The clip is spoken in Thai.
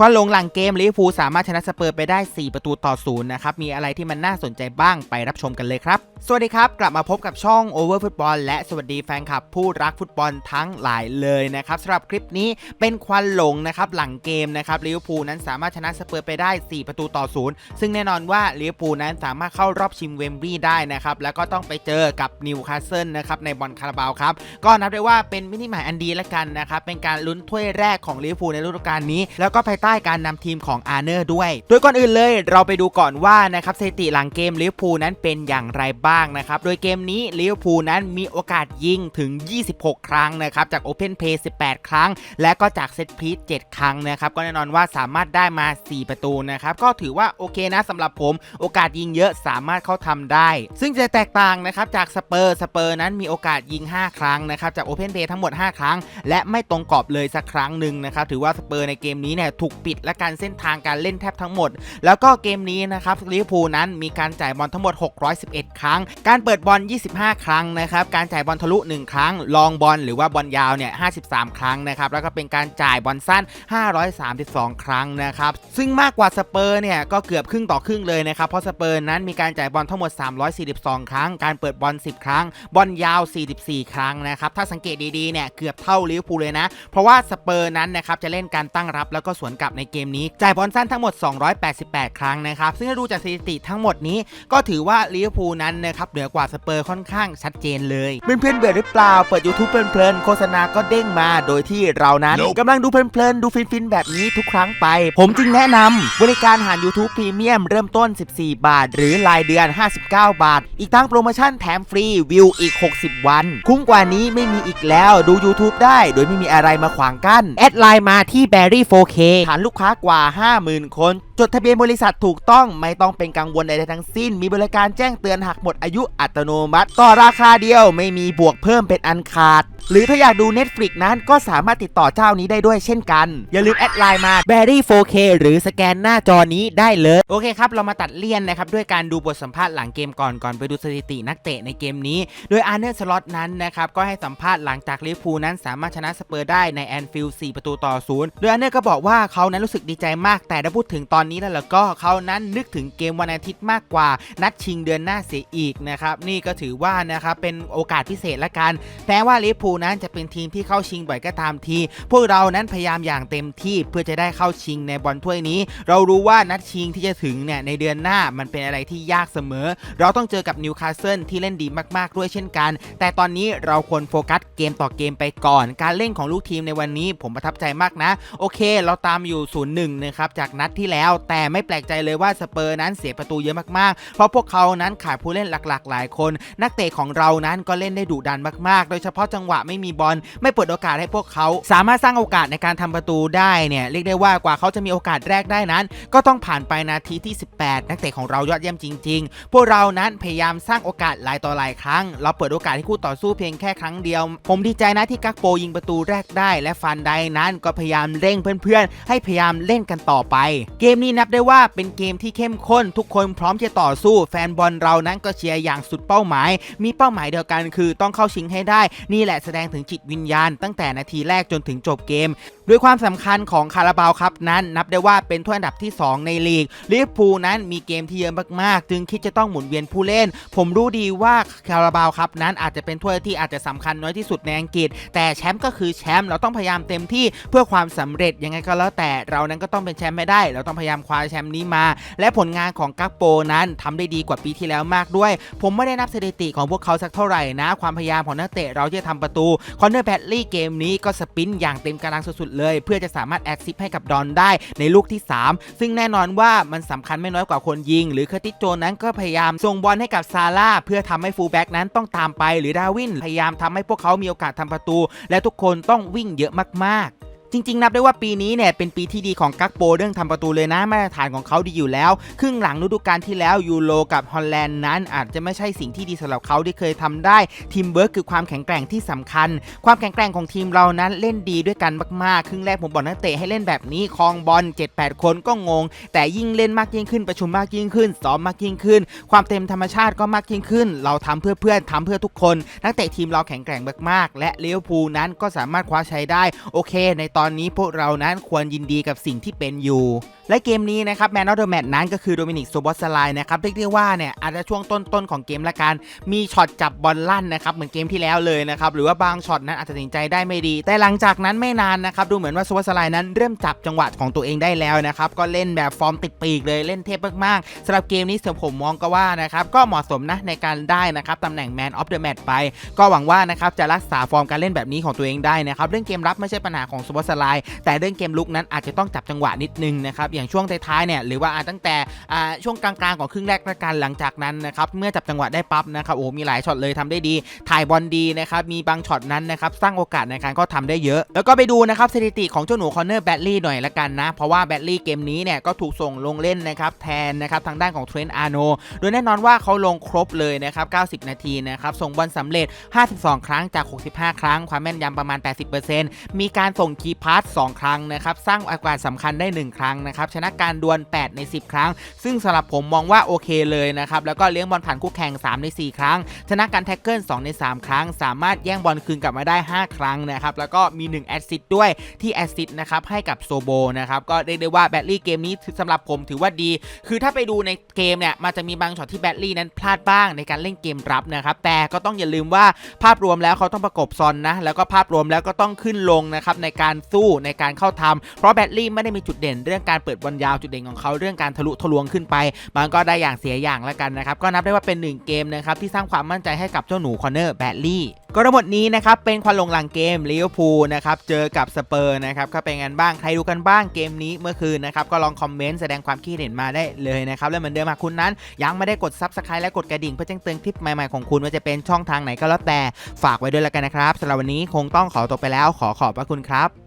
ควันหลงหลังเกมลิเวอร์พูลสามารถชนะสเปอร์ไปได้ 4 ประตูต่อศูนย์นะครับ มีอะไรที่มันน่าสนใจบ้างไปรับชมกันเลยครับ สวัสดีครับ กลับมาพบกับช่อง Over Football และสวัสดีแฟนคลับผู้รักฟุตบอลทั้งหลายเลยนะครับสำหรับคลิปนี้เป็นควันหลงนะครับหลังเกมนะครับลิเวอร์พูลนั้นสามารถชนะสเปอร์ไปได้ 4 ประตูต่อศูนย์ซึ่งแน่นอนว่าลิเวอร์พูลนั้นสามารถเข้ารอบชิงเวมบลีย์ได้นะครับแล้วก็ต้องไปเจอกับนิวคาสเซิลนะครับในบอลคาราบาวครับก็นับได้ว่าเป็นมินิหมายอันดีละกันนะครับเป็นการลุ้นถ้วยแรกของลิเวอร์พูลในฤดูกาลนี้ แล้วก็ภายใต้ต้การนำทีมของอาร์เนอร์ด้วย โดยก่อนอื่นเลยเราไปดูก่อนว่านะครับสถิติหลังเกมลิเวอร์พูลนั้นเป็นอย่างไรบ้างนะครับ โดยเกมนี้ลิเวอร์พูลนั้นมีโอกาสยิงถึง 26 ครั้งนะครับ จากโอเพนเพย์18 ครั้ง และก็จากเซตพีซ7ครั้งนะครับ ก็แน่นอนว่าสามารถได้มา 4 ประตูนะครับ ก็ถือว่าโอเคนะสำหรับผม โอกาสยิงเยอะสามารถเข้าทำได้ ซึ่งจะแตกต่างนะครับจากสเปอร์สเปอร์นั้นมีโอกาสยิง 5 ครั้งนะครับจากโอเพนเพย์ทั้งหมด 5 ครั้ง และไม่ตรงกรอบเลยสักครั้งหนึ่งนะครับถือว่าสเปอร์ในเกมนี้เนี่ยถูกปิดและการเส้นทางการเล่นแทบทั้งหมด แล้วก็เกมนี้นะครับลิเวอร์พูลนั้นมีการจ่ายบอลทั้งหมด 611 ครั้ง การเปิดบอล 25 ครั้งนะครับการจ่ายบอลทะลุ 1 ครั้ง ลองบอลหรือว่าบอลยาวเนี่ย 53 ครั้งนะครับแล้วก็เป็นการจ่ายบอลสั้น 532 ครั้งนะครับซึ่งมากกว่าสเปอร์เนี่ยก็เกือบครึ่งต่อครึ่งเลยนะครับเพราะสเปอร์นั้นมีการจ่ายบอลทั้งหมด 342 ครั้ง การเปิดบอล 10 ครั้ง บอลยาว 44 ครั้งนะครับถ้าสังเกตดีๆเนี่ยเกือบเท่าลิเวอร์พูลเลยนะ เพราะว่าสเปอร์นั้นนะครับจะเล่นการตั้งรับแล้วก็สวนกลับในเกมนี้ จ่ายบอลสั้นทั้งหมด 288 ครั้งนะครับ ซึ่งถ้าดูจากสถิติทั้งหมดนี้ก็ถือว่าลิเวอร์พูลนั้นนะครับเหนือกว่าสเปอร์ค่อนข้างชัดเจนเลย เพื่อนๆเบื่อหรือเปล่า เปิด YouTube เพลินๆโฆษณาก็เด้งมาโดยที่เรานั้น Nope กำลังดูเพลินๆดูฟินๆแบบนี้ทุกครั้งไป ผมจึงแนะนำบริการหาร YouTube พรีเมียมเริ่มต้น 14 บาท หรือรายเดือน 59 บาท อีกทั้งโปรโมชั่นแถมฟรีวิวอีก 60 วัน คุ้มกว่านี้ไม่มีอีกแล้วดู YouTube ได้ โดยไม่มีอะไรมาขวางกั้นแอดไลน์มาที่ Berry 4K ฐานลูกค้ากว่า 50,000 คน จดทะเบียนบริษัทถูกต้องไม่ต้องเป็นกังวลใดๆทั้งสิ้น มีบริการแจ้งเตือนหากหมดอายุอัตโนมัติ ต่อราคาเดียวไม่มีบวกเพิ่มเป็นอันขาด หรือถ้าอยากดู Netflix นั้นก็สามารถติดต่อเจ้านี้ได้ด้วยเช่นกัน อย่าลืมแอดไลน์มา Berry 4K หรือสแกนหน้าจอนี้ได้เลย โอเคครับ เรามาตัดเลี่ยนนะครับ ด้วยการดูบทสัมภาษณ์หลังเกมก่อนก่อนไปดูสถิตินักเตะในเกมนี้ โดยอาร์เนอร์สล็อตนั้นนะครับ ก็ให้สัมภาษณ์หลังจากลิเวอร์พูลนั้นสามารถชนะสเปอร์ได้ในแอนฟิลด์4ประตูต่อศูนย์โดยอาร์เนอร์ก็บอกว่าเขานั้นรู้สึกดีใจมาก แต่ถ้าพูดถึงตอนนี้แล้วล่ะก็เขานั้นนึกถึงเกมวันอาทิตย์มากกว่า นัดชิงเดือนหน้าเสียอีกนะครับนี่ก็ถือว่านะครับเป็นโอกาสพิเศษละกันแม้ว่าลิเวอร์พูลนั้นจะเป็นทีมที่เข้าชิงบ่อยก็ตามที พวกเรานั้นพยายามอย่างเต็มที่เพื่อจะได้เข้าชิงในบอลถ้วยนี้ เรารู้ว่านัดชิงที่จะถึงเนี่ยในเดือนหน้ามันเป็นอะไรที่ยากเสมอ เราต้องเจอกับนิวคาสเซิลที่เล่นดีมากๆด้วยเช่นกัน แต่ตอนนี้เราควรโฟกัสเกมต่อเกมไปก่อน การเล่นของลูกทีมในวันนี้ผมประทับใจมากนะ โอเค เราตามอยู่0ูนย์หนึ่งนะครับ จากนัดที่แล้ว แต่ไม่แปลกใจเลยว่าสเปอร์นั้นเสียประตูเยอะมากๆ เพราะพวกเขานั้นขาดผู้เล่นหลักๆ หลายคน นักเตะของเรานั้นก็เล่นได้ดุดันมากๆ โดยเฉพาะจังหวะไม่มีบอลไม่เปิดโอกาสให้พวกเขา สามารถสร้างโอกาสในการทำประตูได้เนี่ยเรียกได้ว่ากว่าเขาจะมีโอกาสแรกได้นั้น ก็ต้องผ่านไปนาทีที่ 18 นักเตะของเรายอดเยี่ยมจริง ๆ พวกเรานั้นพยายามสร้างโอกาสหลายต่อหลายครั้ง เราเปิดโอกาสให้คู่ต่อสู้เพียงแค่ครั้งเดียว ผมดีใจนะที่กักโปยิงประตูแรกได้ และฟันไดนั้นก็พยายามเร่งเพื่อนๆ ให้พยายามเล่นกันต่อไป เกมนี้นับได้ว่าเป็นเกมที่เข้มข้น ทุกคนพร้อมจะต่อสู้ แฟนบอลเรานั้นก็เชียร์อย่างสุดเป้าหมาย มีเป้าหมายเดียวกันคือต้องเข้าชิงให้ได้ นี่แหละแสดงถึงจิตวิญญาณ ตั้งแต่นาทีแรกจนถึงจบเกม ด้วยความสำคัญของคาราบาวครับนั้น นับได้ว่าเป็นถ้วยอันดับที่ 2 ในลีกลิเวอร์พูลนั้นมีเกมที่เยอะมากๆ จึงคิดจะต้องหมุนเวียนผู้เล่น ผมรู้ดีว่าคาราบาวครับนั้นอาจจะเป็นถ้วยที่อาจจะสำคัญน้อยที่สุดในอังกฤษ แต่แชมป์ก็คือแชมป์เราต้องพยายามเต็มที่เพื่อความสำเร็จยังไงก็แล้วแต่เรานั้นก็ต้องเป็นแชมป์ไม่ได้ เราต้องพยายามคว้าแชมป์นี้มา และผลงานของกักโปนั้นทำได้ดีกว่าปีที่แล้วมากด้วย ผมไม่ได้นับสถิติของพวกเขาสักเท่าไหร่นะ ความพยายามของนักเตะเราที่จะทำประตูคอนเนอร์แบดลี่เกมนี้ก็สปินอย่างเต็มกำลังสุดๆเลย เพื่อจะสามารถแอดซิปให้กับดอนได้ในลูกที่ 3 ซึ่งแน่นอนว่ามันสำคัญไม่น้อยกว่าคนยิง หรือเคอร์ติโจนนั้นก็พยายามส่งบอลให้กับซาร่าเพื่อทำให้ฟูลแบ็กนั้นต้องตามไปหรือดาวินพยายามทำให้พวกเขามีโอกาสทำประตู และทุกคนต้องวิ่งเยอะมากๆ จริงๆ นับได้ว่าปีนี้เนี่ยเป็นปีที่ดีของกักโปเรื่องทำประตูเลยนะมาตรฐานของเขาดีอยู่แล้ว ครึ่งหลังฤดูกาลที่แล้วยูโรกับฮอลแลนด์นั้นอาจจะไม่ใช่สิ่งที่ดีสำหรับเขาที่เคยทำได้ทีมเวิร์กคือความแข็งแกร่งที่สำคัญ ความแข็งแกร่งของทีมเรานั้นเล่นดีด้วยกันมากๆ ครึ่งแรกผมบอกนักเตะให้เล่นแบบนี้คลองบอล7-8 คนก็งง แต่ยิ่งเล่นมากยิ่งขึ้นประชุมมากยิ่งขึ้นซ้อมมากยิ่งขึ้น ความเต็มธรรมชาติก็มากยิ่งขึ้น เราทำเพื่อเพื่อนทำเพื่อทุกคน นักเตะทีมเราแข็งแกร่งมากๆ และลิเวพูนั้นก็สามารถคว้าชัยได้โอเคในตอนนี้พวกเรานั้นควรยินดีกับสิ่งที่เป็นอยู่ และเกมนี้นะครับแมนนอตเดอร์แมตนั้นก็คือโดมินิกโซบอสไลนะครับเรียกได้ว่าเนี่ยอาจจะช่วงต้นๆของเกมละกันมีช็อตจับบอลลั่นนะครับเหมือนเกมที่แล้วเลยนะครับหรือว่าบางช็อตนั้นอาจจะตัดสินใจได้ไม่ดี แต่หลังจากนั้นไม่นานนะครับดูเหมือนว่าโซบอสไลนั้นเริ่มจับจังหวะของตัวเองได้แล้วนะครับก็เล่นแบบฟอร์มติดปีกเลยเล่นเทพมากๆสำหรับเกมนี้เสผมมองก็ว่านะครับก็เหมาะสมนะในการได้นะครับตำแหน่งแมนออฟเดอะแมตไป ก็หวังว่านะครับจะรักษาฟอร์มการเล่นแบบนี้ของตัวเองได้นะครับเรื่องเกมรับไม่ใช่ปัญหาของซูเปอสไลด์แต่เรื่องเกมลุกนั้นอาจจะต้องจับจังหวะนิดนึงนะครับอย่างช่วงท้ายๆเนี่ยหรือว่าตั้งแต่ช่วงกลางๆของครึ่งแรกละกันหลังจากนั้นนะครับเมื่อจับจังหวะได้ปั๊บนะครับโอ้มีหลายช็อตเลยทำได้ดี ถ่ายบอลดีนะครับมีบางช็อตนั้นนะครับสร้างโอกาสในการก็ทำได้เยอะ แล้วก็ไปดูนะครับสถิติของเจ้าหนูคอนเนอร์แบตลี่หน่อยละกันนะ เพราะว่าแบตลี่เกมนี้เนี่ยก็ถูกส่งลงเล่นนะครับแทนนะครับทางด้านของเทรนต์อาร์โนโดยแน่นอนว่าเขาลงครบเลยนะครับ 90 นาทีนะครับส่งบอลสำเร็จ 52 ครั้งจาก 65 ครั้ง ความแม่นยำประมาณ 80%มีการส่งคีย์พาส2ครั้งนะครับสร้างโอกาสสำคัญได้ 1 ครั้งนะครับชนะการดวล 8 ใน 10 ครั้ง ซึ่งสำหรับผมมองว่าโอเคเลยนะครับแล้วก็เลี้ยงบอลผ่านคู่แข่ง 3 ใน 4 ครั้ง ชนะการแท็กเกิล 2 ใน 3 ครั้ง สามารถแย่งบอลคืนกลับมาได้ 5 ครั้งนะครับแล้วก็มี 1 แอสซิสต์ด้วยที่แอสซิสต์นะครับให้กับโซโบนะครับก็เรียกได้ว่าแบตลี่เกมนี้สำหรับผมถือว่าดี คือถ้าไปดูในเกมเนี่ยมันจะมีบางช็อตที่แบตลี่นั้นพลาดบ้างในการเล่นเกมรับนะครับแต่ก็ต้องอย่าลืมว่าภาพรวมแล้วเขาต้องประกบซอนนะแล้วก็ภาพรวมแล้วก็ต้องขึ้นลงนะครับในการสู้ในการเข้าทำเพราะแบตลี่ไม่ได้มีจุดเด่นเรื่องการเปิดบอลยาวจุดเด่นของเขาเรื่องการทะลุทะลวงขึ้นไป มันก็ได้อย่างเสียอย่างแล้วกันนะครับ ก็นับได้ว่าเป็นหนึ่งเกมนะครับที่สร้างความมั่นใจให้กับเจ้าหนูคอนเนอร์แบตลี่ก็ทั้งหมดนี้นะครับเป็นควันลงหลังเกมลิเวอร์พูลนะครับเจอกับสเปอร์นะครับก็เป็นไงบ้างใครดูกันบ้างเกมนี้เมื่อคืนนะครับก็ลองคอมเมนต์แสดงความคิดเห็นมาได้เลยนะครับและเหมือนเดิมหากคุณนั้น ยังไม่ได้กด Subscribe และกดกระดิ่งเพื่อแจ้งเตือนคลิปใหม่ๆของคุณว่าจะเป็นช่องทางไหนก็แล้วแต่ฝากไว้ด้วยแล้วกันนะครับสำหรับวันนี้คงต้องขอตัวไปแล้วขอขอบพระคุณครับ